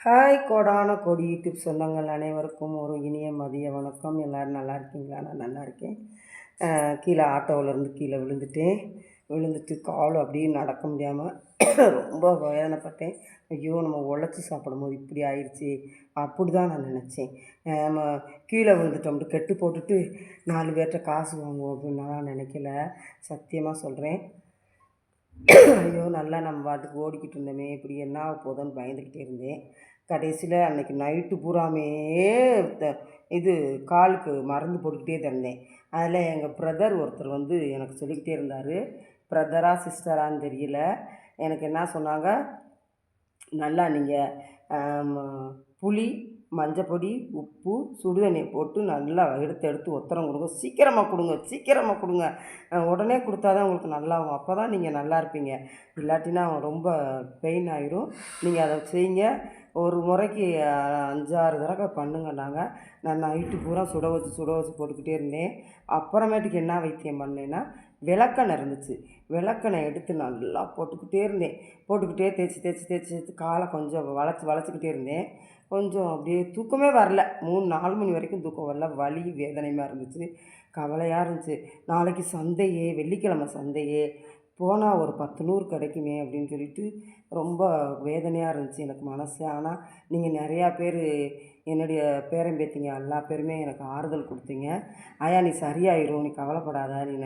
Hi கோடான கோடி YouTube சொந்தங்கள் அனைவருக்கும் ஒரு இனிய மதிய வணக்கம். எல்லோரும் நல்லா இருக்கீங்களா? நான் நல்லா இருக்கேன். கீழே ஆட்டோவிலேருந்து கீழே விழுந்துட்டேன். விழுந்துட்டு கால் அப்படியே நடக்க முடியாமல் ரொம்ப வேதனைப்பட்டேன். ஐயோ நம்ம உழைச்சி சாப்பிடும்போது இப்படி ஆயிடுச்சு அப்படி தான் நான் நினச்சேன். நம்ம கீழே விழுந்துட்டோம்ட்டு கெட்டு போட்டுட்டு நாலு பேர்கிட்ட காசு வாங்குவோம் அப்படின்னு நான் நினைக்கல. சத்தியமாக சொல்கிறேன் ஐயோ நல்லா நம்ம பாட்டுக்கு ஓடிக்கிட்டு இருந்தோமே. இப்படி என்ன ஆக போதோன்னு பயந்துக்கிட்டே இருந்தேன். கடைசியில் அன்னைக்கு நைட்டு பூராமே த- இது காலுக்கு மருந்து போட்டுக்கிட்டே தந்தேன் அதில் எங்கள் பிரதர் ஒருத்தர் வந்து எனக்கு சொல்லிக்கிட்டே இருந்தார். பிரதரா சிஸ்டரான்னு தெரியல. எனக்கு என்ன சொன்னாங்க? நல்லா நீங்கள் புளி மஞ்சப்பொடி உப்பு சுடுதண்ணியை போட்டு நல்லா எடுத்து எடுத்து ஒத்தரம் கொடுங்க. சீக்கிரமாக கொடுங்க சீக்கிரமாக கொடுங்க. உடனே கொடுத்தா தான் உங்களுக்கு நல்லாகும் அப்போ தான் நீங்கள் நல்லா இருப்பீங்க. இல்லாட்டினா ரொம்ப பெயின் ஆகிரும் நீங்கள் அதை செய்யுங்க. ஒரு முறைக்கு அஞ்சாறு தடவை பண்ணுங்கன்னாங்க நான் நைட்டு பூரா சுட வச்சு சுட வச்சு போட்டுக்கிட்டே இருந்தேன். அப்புறமேட்டுக்கு என்ன வைத்தியம் பண்ணேன்னா விளக்கெண்ணெய் இருந்துச்சு. விளக்கெண்ணெய் எடுத்து நல்லா போட்டுக்கிட்டே இருந்தேன். போட்டுக்கிட்டே தேய்ச்சி தேய்ச்சி தேய்ச்சி காலை கொஞ்சம் வளைச்சி வளைச்சிக்கிட்டே இருந்தேன். கொஞ்சம் அப்படியே தூக்கமே வரல. மூணு நாலு மணி வரைக்கும் தூக்கம் வரல. வலி வேதனையுமா இருந்துச்சு. கவலையாக இருந்துச்சு. நாளைக்கு சந்தையே வெள்ளிக்கிழமை சந்தையே. போனால் ஒரு பத்து நூறு கிடைக்குமே அப்படின்னு சொல்லிட்டு ரொம்ப வேதனையாக இருந்துச்சு எனக்கு மனசு. ஆனால் நீங்கள் நிறையா பேர் என்னுடைய பேரன் பேத்திங்க. எல்லா பேருமே எனக்கு ஆறுதல் கொடுத்தீங்க. ஆயா நீ சரியாயிரும். நீ கவலைப்படாத. நீ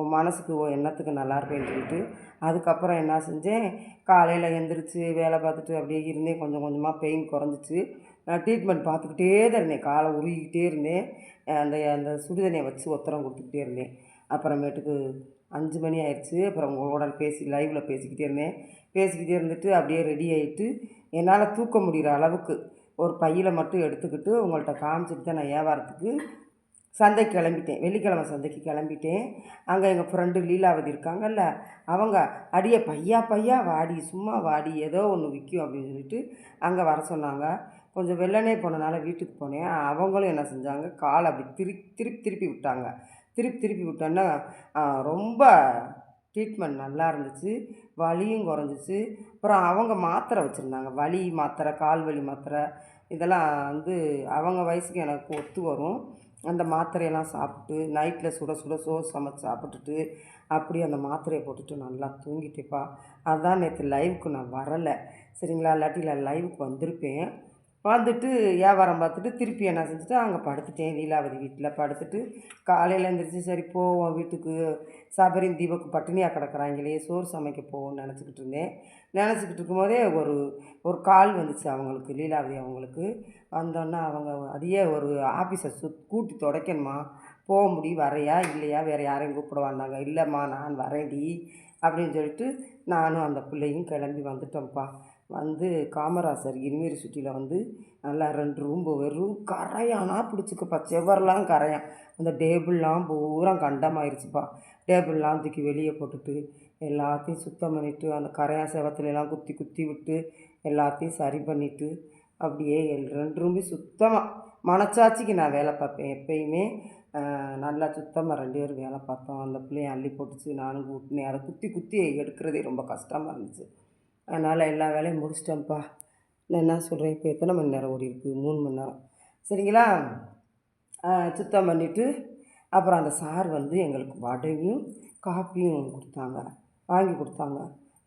உன் மனசுக்கு உன் எண்ணத்துக்கு நல்லா இருப்பேன்னு சொல்லிட்டு அதுக்கப்புறம் என்ன செஞ்சேன்? காலையில் எந்திரிச்சு வேலை பார்த்துட்டு அப்படியே இருந்தேன். கொஞ்சம் கொஞ்சமாக பெயின் குறைஞ்சிச்சு. நான் ட்ரீட்மெண்ட் பார்த்துக்கிட்டே தான் இருந்தேன். காலை உருகிக்கிட்டே இருந்தேன். அந்த அந்த சுடுதண்ணியை வச்சு ஒத்தரம் கொடுத்துக்கிட்டே இருந்தேன். அப்புறமேட்டுக்கு அஞ்சு மணி ஆயிடுச்சு. அப்புறம் உங்களோட பேசி லைவில் பேசிக்கிட்டே இருந்தேன். பேசிக்கிட்டே இருந்துட்டு அப்படியே ரெடி ஆகிட்டு என்னால் தூக்க முடிகிற அளவுக்கு ஒரு பையில் மட்டும் எடுத்துக்கிட்டு உங்கள்கிட்ட காமிச்சிட்டு தான் நான் வியாபாரத்துக்கு சந்தைக்கு கிளம்பிட்டேன். வெள்ளிக்கிழமை சந்தைக்கு கிளம்பிட்டேன். அங்கே எங்கள் ஃப்ரெண்டு லீலாவதி இருக்காங்கல்ல அவங்க அடியே பையா பையா வாடி சும்மா வாடி ஏதோ ஒன்று விற்கும் அப்படின்னு சொல்லிட்டு அங்கே வர சொன்னாங்க. கொஞ்சம் வெள்ளனே போனனால வீட்டுக்கு போனேன். அவங்களும் என்ன செஞ்சாங்க காலை அப்படி திருப்பி திருப்பி திருப்பி விட்டாங்க. திருப்பி திருப்பி விட்டோன்னா ரொம்ப ட்ரீட்மெண்ட் நல்லா இருந்துச்சு. வலியும் குறைஞ்சிச்சு. அப்புறம் அவங்க மாத்திரை வச்சுருந்தாங்க. வலி மாத்திரை கால் வலி மாத்திரை. இதெல்லாம் வந்து அவங்க வயசுக்கு எனக்கு ஒத்து வரும். அந்த மாத்திரையெல்லாம் சாப்பிட்டு நைட்டில் சுட சுட சோறு சமைச்சு சாப்பிட்டுட்டு அப்படியே அந்த மாத்திரையை போட்டுட்டு நல்லா தூங்கிட்டேப்பா. அதான் நேற்று லைவுக்கு நான் வரலை. சரிங்களா? இல்லாட்டி நான் லைவுக்கு வந்திருப்பேன். வந்துட்டு வியாபாரம் பார்த்துட்டு திருப்பி என்ன செஞ்சுட்டு அங்கே படுத்துட்டேன் லீலாவதி வீட்டில் படுத்துட்டு காலையில் எழுந்திரிச்சு சரி போவோம் வீட்டுக்கு. சபரின் தீபக்கு பட்டினியாக கிடக்குறாங்களே சோறு சமைக்க போவோம்னு நினச்சிக்கிட்டு இருந்தேன். நினச்சிக்கிட்டு இருக்கும்போதே ஒரு ஒரு கால் வந்துச்சு அவங்களுக்கு லீலாவதி அவங்களுக்கு. வந்தோன்னே அவங்க அதையே ஒரு ஆஃபீஸை சு கூட்டி துடைக்கணுமா? போக முடியும் வரையா? இல்லையா? வேறு யாரையும் கூப்பிடுவான்னாங்க. இல்லைம்மா நான் வரேன்டி அப்படின்னு சொல்லிட்டு நானும் அந்த பிள்ளையும் கிளம்பி வந்துட்டோம்ப்பா. வந்து காமராசர் யூனிவர்சிட்டியில் வந்து நல்லா ரெண்டு ரூம் வெறும் கரையானா பிடிச்சிக்கப்பா செவரெலாம் கரையான். அந்த டேபிள்லாம் பூரா கண்டமாயிருச்சுப்பா. டேபிள்லாம் தூக்கி வெளியே போட்டுட்டு எல்லாத்தையும் சுத்தம் பண்ணிவிட்டு அந்த கரையான் செவத்துலலாம் குத்தி குத்தி விட்டு எல்லாத்தையும் சரி பண்ணிவிட்டு அப்படியே எல் ரெண்டு ரூம்பி சுத்தமாக மனச்சாட்சிக்கு நான் வேலை பார்ப்பேன். எப்பயுமே நல்லா சுத்தமாக ரெண்டு பேரும் வேலை பார்த்தோம். அந்த பிள்ளையை அள்ளி போட்டுச்சு நானும் கூட்டினேன். அதை குத்தி குத்தி எடுக்கிறதே ரொம்ப கஷ்டமாக இருந்துச்சு. அதனால் எல்லா வேலையும் முடிச்சிட்டேன்ப்பா. நான் என்ன சொல்கிறேன் இப்போ எத்தனை மணி நேரம் ஓடி இருக்கு? மூணு மணி நேரம். சரிங்களா? சுத்தம் பண்ணிவிட்டு அப்புறம் அந்த சார் வந்து எங்களுக்கு வடையும் காப்பியும் கொடுத்தாங்க. வாங்கி கொடுத்தாங்க.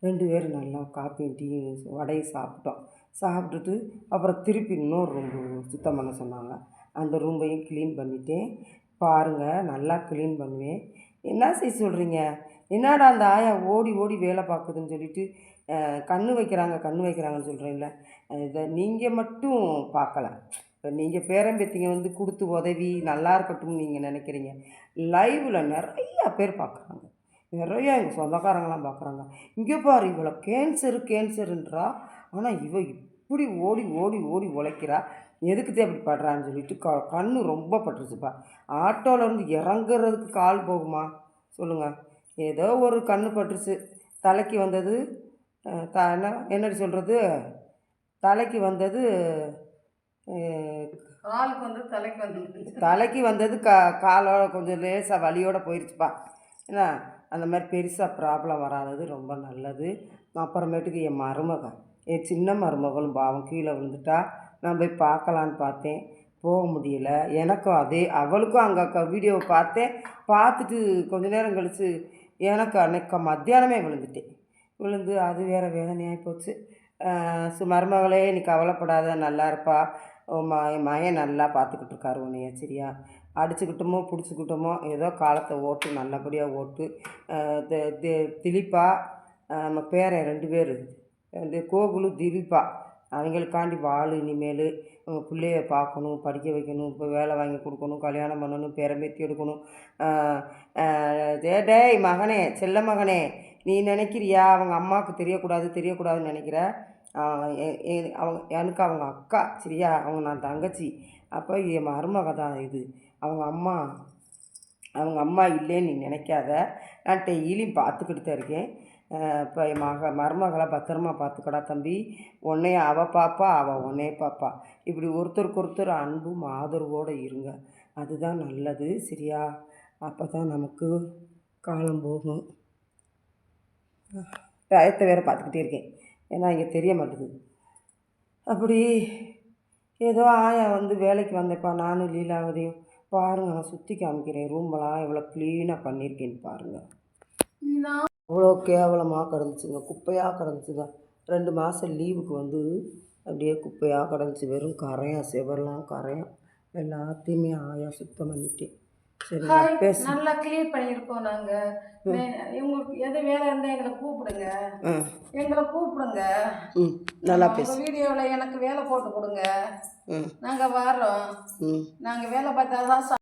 ரெண்டு பேரும் நல்லா காப்பியும் டீயும் வடையும் சாப்பிட்டோம். சாப்பிட்டுட்டு அப்புறம் திருப்பி இன்னொரு ரூம் சுத்தம் பண்ண சொன்னாங்க. அந்த ரூமையும் க்ளீன் பண்ணிட்டேன். பாருங்கள் நல்லா க்ளீன் பண்ணுவேன். என்ன செய்ய சொல்கிறீங்க என்னடா அந்த ஆயா ஓடி ஓடி வேலை பார்க்குதுன்னு சொல்லிட்டு அஹ், கண்ணு வைக்கிறாங்க கண்ணு வைக்கிறாங்கன்னு சொல்கிறீங்கள இதை நீங்கள் மட்டும் பார்க்கலாம். இப்போ நீங்கள் பேரம்பேத்திங்க வந்து கொடுத்து உதவி நல்லா இருக்கட்டும்னு நீங்கள் நினைக்கிறீங்க. லைவில் நிறையா பேர் பார்க்குறாங்க. நிறையா எங்கள் சொந்தக்காரங்களாம் பார்க்குறாங்க. இங்கே பாரு இவ்வளோ கேன்சரு கேன்சருன்றா ஆனால் இவ இப்படி ஓடி ஓடி ஓடி உழைக்கிறா. எதுக்கு தேவைப்படுறான்னு படுறான்னு சொல்லிட்டு க கண்ணு ரொம்ப பட்டுருச்சுப்பா. ஆட்டோவிலருந்து இறங்குறதுக்கு கால் போகுமா? சொல்லுங்கள் ஏதோ ஒரு கண்ணு பட்டுருச்சு. தலைக்கு வந்தது த என்ன என்னடி சொல்கிறது தலைக்கு வந்தது காலுக்கு வந்து தலைக்கு வந்து தலைக்கு வந்தது கா காலோட கொஞ்சம் லேசாக வலியோட போயிடுச்சுப்பா என்ன அந்த மாதிரி பெருசாக ப்ராப்ளம் வராதது ரொம்ப நல்லது. அப்புறமேட்டுக்கு என் மருமகன் என் சின்ன மருமகளும் பாவம் கீழே விழுந்துட்டா. நான் போய் பார்க்கலான்னு பார்த்தேன். போக முடியல. எனக்கும் அதே அவளுக்கும் அங்கே வீடியோவை பார்த்தேன். பார்த்துட்டு கொஞ்ச நேரம் கழித்து எனக்கு அன்னைக்கு மத்தியானமே விழுந்துட்டேன். விழுந்து அது வேறு வேதனையாகி போச்சு. சு மருமகளே நீ கவலைப்படாத நல்லா இருப்பா. உன் ம என் மகன் நல்லா பார்த்துக்கிட்டு இருக்காரு உன்னைய சரியா? அடிச்சுக்கிட்டோமோ பிடிச்சிக்கிட்டோமோ ஏதோ காலத்தை ஓட்டு நல்லபடியாக ஓட்டு. அஹ் தி- திலீப்பா நம்ம பேரன் ரெண்டு பேர். ரெண்டு கோகுலு திலீப்பா. அவங்களுக்காண்டி வாழ் இனிமேல். உங்கள் பிள்ளைய பார்க்கணும் படிக்க வைக்கணும் இப்போ வேலை வாங்கி கொடுக்கணும் கல்யாணம் பண்ணணும் பேரம்பேத்தி எடுக்கணும். டே டேய் மகனே செல்ல மகனே. நீ நினைக்கிறியா? அவங்க அம்மாவுக்கு தெரியக்கூடாது தெரியக்கூடாதுன்னு நினைக்கிற? அவங்க எனக்கு அவங்க அக்கா சரியா? அவங்க நான் தங்கச்சி. அப்போ என் மருமக தான் இது. அவங்க அம்மா அவங்க அம்மா இல்லைன்னு நீ நினைக்காத. நான் டெய்லியும் பார்த்துக்கிட்டு தான் இருக்கேன். இப்போ என் மக மருமகளை பத்திரமா பார்த்துக்கடா தம்பி. உன்னைய அவள் பாப்பா அவள் உன்னைய பாப்பா. இப்படி ஒருத்தருக்கு ஒருத்தர் அன்பும் ஆதரவோடு இருங்க. அதுதான் நல்லது சரியா? அப்போ தான் நமக்கு காலம் போகும். டயத்தை வேறு பார்த்துக்கிட்டே இருக்கேன். ஏன்னா இங்கே தெரிய மாட்டேங்குது. அப்படி ஏதோ ஆயா வந்து வேலைக்கு வந்தப்பா நானும் லீலாவதையும் பாருங்கள் நான் சுற்றி காமிக்கிறேன். ரூமெல்லாம் எவ்வளோ க்ளீனாக பண்ணியிருக்கேன்னு பாருங்கள் அவ்வளோ கேவலமாக கிடந்துச்சுங்க. குப்பையாக கிடந்துச்சுங்க. ரெண்டு மாதம் லீவுக்கு வந்து அப்படியே குப்பையாக கிடந்துச்சு. வெறும் கரையான் செவரெலாம் கரையான் எல்லாத்தையுமே ஆயா சுத்தம் பண்ணிட்டேன். ஹாய் நல்லா க்ளீன் பண்ணியிருக்கோம் நாங்கள் உங்களுக்கு எது வேலை இருந்தால் எங்களை கூப்பிடுங்க. எங்களை கூப்பிடுங்க. நல்லா பேசு. வீடியோவில் எனக்கு வேலை போட்டு கொடுங்க. நாங்கள் வரோம் நாங்கள் வேலை பார்த்தா தான்